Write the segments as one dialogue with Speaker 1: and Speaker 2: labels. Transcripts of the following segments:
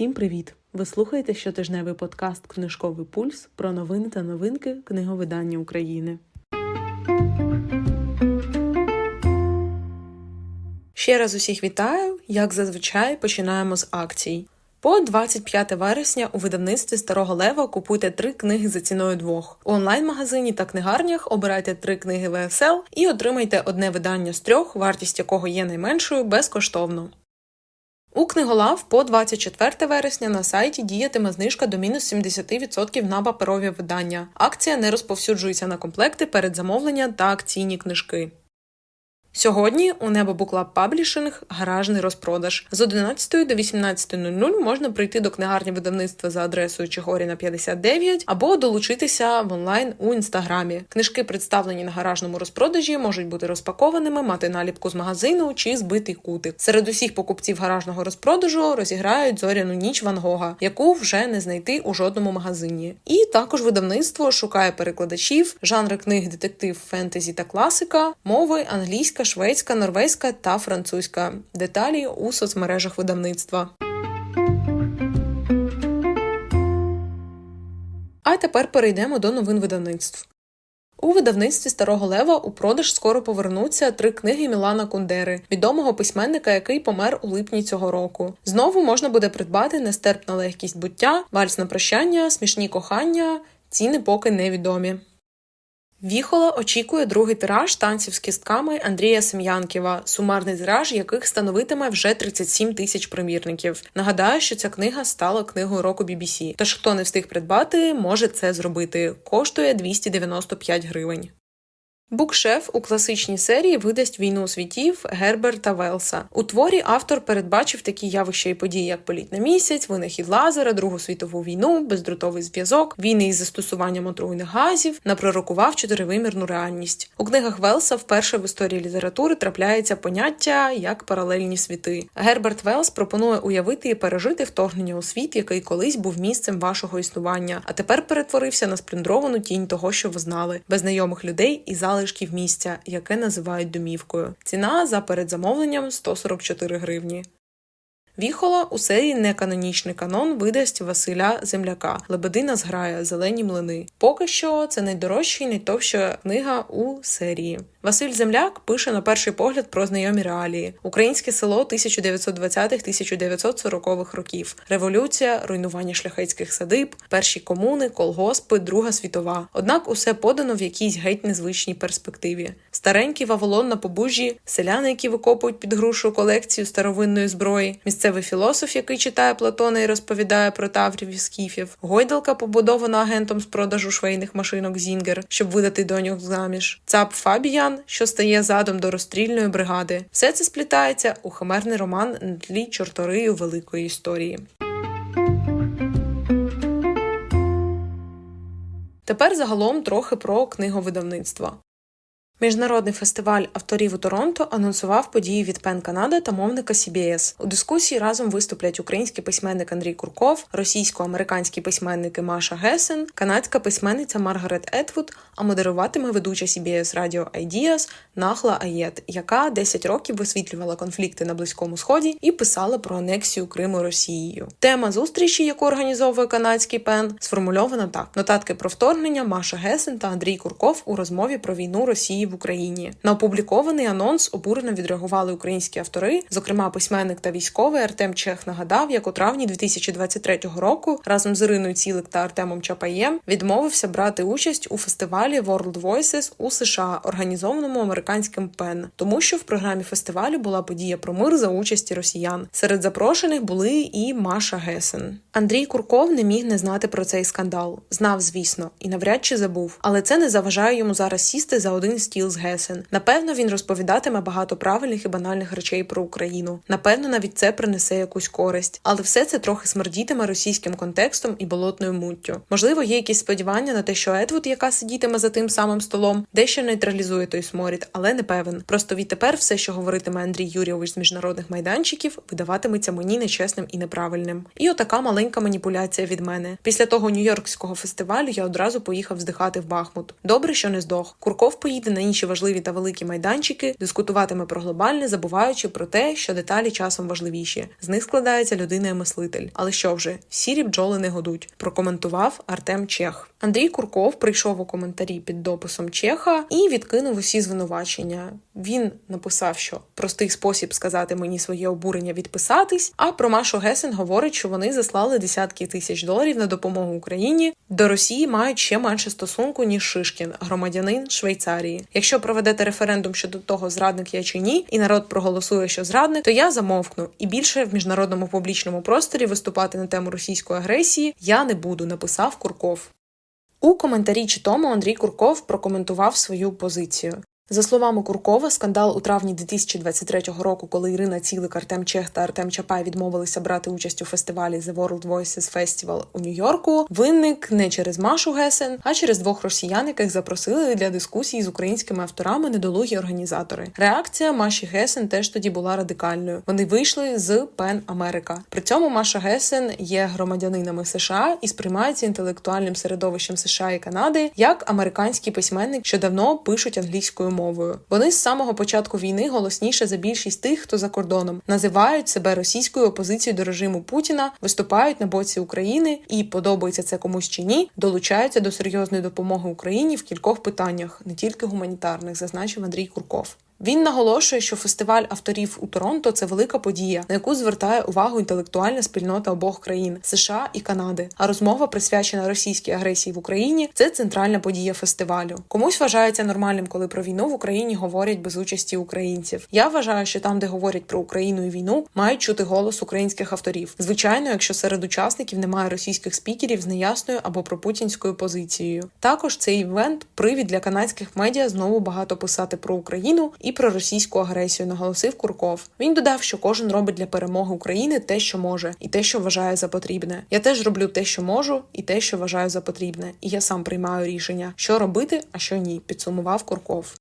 Speaker 1: Всім привіт! Ви слухаєте щотижневий подкаст Книжковий пульс про новини та новинки книговидання України. Ще раз усіх вітаю. Як зазвичай, починаємо з акцій. По 25 вересня у видавництві Старого Лева купуйте три книги за ціною двох. У онлайн-магазині та книгарнях обирайте три книги ВСЛ і отримайте одне видання з трьох, вартість якого є найменшою, безкоштовно. У книголав по 24 вересня на сайті діятиме знижка до мінус 70% на паперові видання. Акція не розповсюджується на комплекти перед замовлення та акційні книжки. Сьогодні у Небо Буклаб Паблішинг гаражний розпродаж. З 11 до 18.00 можна прийти до книгарні видавництва за адресою Чигоріна 59 або долучитися в онлайн у інстаграмі. Книжки, представлені на гаражному розпродажі, можуть бути розпакованими, мати наліпку з магазину чи збитий кутик. Серед усіх покупців гаражного розпродажу розіграють зоряну ніч Ван Гога, яку вже не знайти у жодному магазині. І також видавництво шукає перекладачів, жанри книг, детектив, фентезі та класика, мови англійська, шведська, норвезька та французька. Деталі у соцмережах видавництва. А тепер перейдемо до новин видавництв. У видавництві Старого Лева у продаж скоро повернуться три книги Мілана Кундери, відомого письменника, який помер у липні цього року. Знову можна буде придбати нестерпна легкість буття, вальс на прощання, смішні кохання. Ціни поки невідомі. Віхола очікує другий тираж танців з кістками Андрія Сем'янківа, сумарний тираж яких становитиме вже 37 тисяч примірників. Нагадаю, що ця книга стала книгою року BBC, Тож хто не встиг придбати, може це зробити. Коштує 295 гривень. Букшеф у класичній серії видасть війну світів Герберта Велса. У творі автор передбачив такі явища і події, як політ на місяць, винахід лазера, Другу світову війну, бездротовий зв'язок, війни із застосуванням отруйних газів, напророкував чотиривимірну реальність. У книгах Велса вперше в історії літератури трапляється поняття як паралельні світи. Герберт Велс пропонує уявити і пережити вторгнення у світ, який колись був місцем вашого існування, а тепер перетворився на спліндровану тінь того, що ви знали, без знайомих людей і зали залишків місця, яке називають домівкою. Ціна за передзамовленням 144 гривні. Віхола у серії Неканонічний канон видасть Василя Земляка Лебедина зграя Зелені млини. Поки що це найдорожча і найтовща книга у серії. Василь Земляк пише на перший погляд про знайомі реалії: українське село 1920-1940-х років, революція, руйнування шляхетських садиб, перші комуни, колгоспи, Друга світова. Однак усе подано в якійсь геть незвичній перспективі. Старенький Вавилон на побужжі, селяни, які викопують під грушу колекцію старовинної зброї, місцевий філософ, який читає Платона і розповідає про таврів і скіфів, гойдалка, побудована агентом з продажу швейних машинок Зінгер, щоб видати доньок заміж, цап Фабіян, що стає задом до розстрільної бригади. Все це сплітається у химерний роман на тлі чорторию великої історії. Тепер загалом трохи про книговидавництва. Міжнародний фестиваль авторів у Торонто анонсував події від Пен Канада та мовника CBS. У дискусії разом виступлять український письменник Андрій Курков, російсько-американські письменники Маша Гесен, канадська письменниця Маргарет Етвуд, а модеруватиме ведуча CBS Radio Ideas Нахла Аєт, яка 10 років висвітлювала конфлікти на Близькому Сході і писала про анексію Криму Росією. Тема зустрічі, яку організовує канадський пен, сформульована так: нотатки про вторгнення Маша Гесен та Андрій Курков у розмові про війну Росії в Україні. На опублікований анонс обурено відреагували українські автори, зокрема письменник та військовий Артем Чех нагадав, як у травні 2023 року разом з Іриною Цілик та Артемом Чапаєм відмовився брати участь у фестивалі World Voices у США, організованому американським ПЕН, тому що в програмі фестивалю була подія про мир за участі росіян. Серед запрошених були і Маша Гесен. Андрій Курков не міг не знати про цей скандал. Знав, звісно, і навряд чи забув, але це не заважає йому зараз сісти за один стіл з Гесен. Напевно, він розповідатиме багато правильних і банальних речей про Україну. Напевно, навіть це принесе якусь користь, але все це трохи смердітиме російським контекстом і болотною муттю. Можливо, є якісь сподівання на те, що Едвуд, яка сидітиме за тим самим столом, дещо нейтралізує той сморід, але не певен. Просто відтепер все, що говоритиме Андрій Юрійович з міжнародних майданчиків, видаватиметься мені нечесним і неправильним. І отака маленька маніпуляція від мене. Після того нью-йоркського фестивалю я одразу поїхав здихати в Бахмут. Добре, що не здох. Курков поїде на інші важливі та великі майданчики, дискутуватиме про глобальне, забуваючи про те, що деталі часом важливіші. З них складається людина і мислитель. Але що вже, сірі бджоли не годуть. Прокоментував Артем Чех. Андрій Курков прийшов у коментарі під дописом Чеха і відкинув усі звинувачення. Він написав, що простий спосіб сказати мені своє обурення відписатись. А про Машу Гесен говорить, що вони заслали десятки тисяч доларів на допомогу Україні. До Росії мають ще менше стосунку ніж Шишкін, громадянин Швейцарії. Якщо проведете референдум щодо того, зрадник я чи ні, і народ проголосує, що зрадник, то я замовкну і більше в міжнародному публічному просторі виступати на тему російської агресії я не буду. Написав Курков. У коментарі чи тому Андрій Курков прокоментував свою позицію. За словами Куркова, скандал у травні 2023 року, коли Ірина Цілик, Артем Чех та Артем Чапай відмовилися брати участь у фестивалі The World Voices Festival у Нью-Йорку, виник не через Машу Гесен, а через двох росіян, яких запросили для дискусії з українськими авторами недолугі організатори. Реакція Маші Гесен теж тоді була радикальною. Вони вийшли з Пен Америка. При цьому Маша Гесен є громадянинами США і сприймається інтелектуальним середовищем США і Канади як американський письменник, що давно пишуть англійською мовою. Вони з самого початку війни голосніше за більшість тих, хто за кордоном називають себе російською опозицією до режиму Путіна, виступають на боці України і подобається це комусь чи ні, долучаються до серйозної допомоги Україні в кількох питаннях, не тільки гуманітарних, зазначив Андрій Курков. Він наголошує, що фестиваль авторів у Торонто це велика подія, на яку звертає увагу інтелектуальна спільнота обох країн США і Канади. А розмова присвячена російській агресії в Україні це центральна подія фестивалю. Комусь вважається нормальним, коли про війну в Україні говорять без участі українців. Я вважаю, що там, де говорять про Україну і війну, мають чути голос українських авторів. Звичайно, якщо серед учасників немає російських спікерів з неясною або пропутінською позицією. Також цей івент привід для канадських медіа знову багато писати про Україну і про російську агресію, наголосив Курков. Він додав, що кожен робить для перемоги України те, що може, і те, що вважає за потрібне. Я теж роблю те, що можу, і те, що вважаю за потрібне. І я сам приймаю рішення, що робити, а що ні. Підсумував Курков.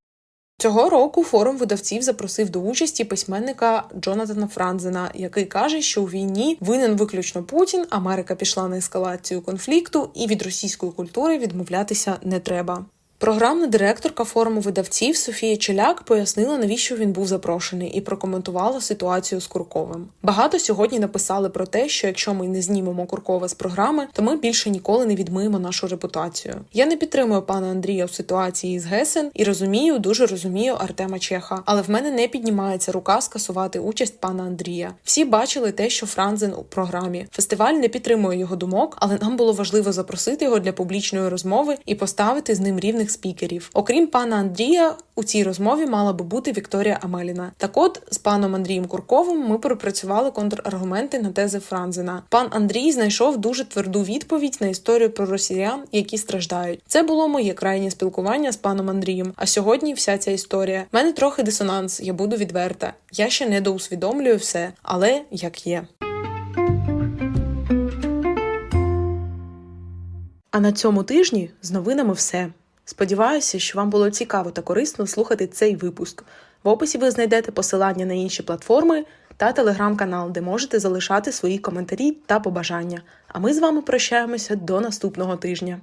Speaker 1: Цього року форум видавців запросив до участі письменника Джонатана Франзена, який каже, що у війні винен виключно Путін. Америка пішла на ескалацію конфлікту, і від російської культури відмовлятися не треба. Програмна директорка форуму видавців Софія Челяк пояснила, навіщо він був запрошений, і прокоментувала ситуацію з Курковим. Багато сьогодні написали про те, що якщо ми не знімемо Куркова з програми, то ми більше ніколи не відмиємо нашу репутацію. Я не підтримую пана Андрія в ситуації з Гесен і розумію, дуже розумію Артема Чеха, але в мене не піднімається рука скасувати участь пана Андрія. Всі бачили те, що Франзен у програмі. Фестиваль не підтримує його думок, але нам було важливо запросити його для публічної розмови і поставити з ним рівних спікерів. Окрім пана Андрія, у цій розмові мала би бути Вікторія Амеліна. Так от з паном Андрієм Курковим ми пропрацювали контраргументи на тези Франзена. Пан Андрій знайшов дуже тверду відповідь на історію про росіян, які страждають. Це було моє крайнє спілкування з паном Андрієм. А сьогодні вся ця історія. У мене трохи дисонанс, я буду відверта. Я ще не доусвідомлюю все, але як є. А на цьому тижні з новинами все. Сподіваюся, що вам було цікаво та корисно слухати цей випуск. В описі ви знайдете посилання на інші платформи та телеграм-канал, де можете залишати свої коментарі та побажання. А ми з вами прощаємося до наступного тижня.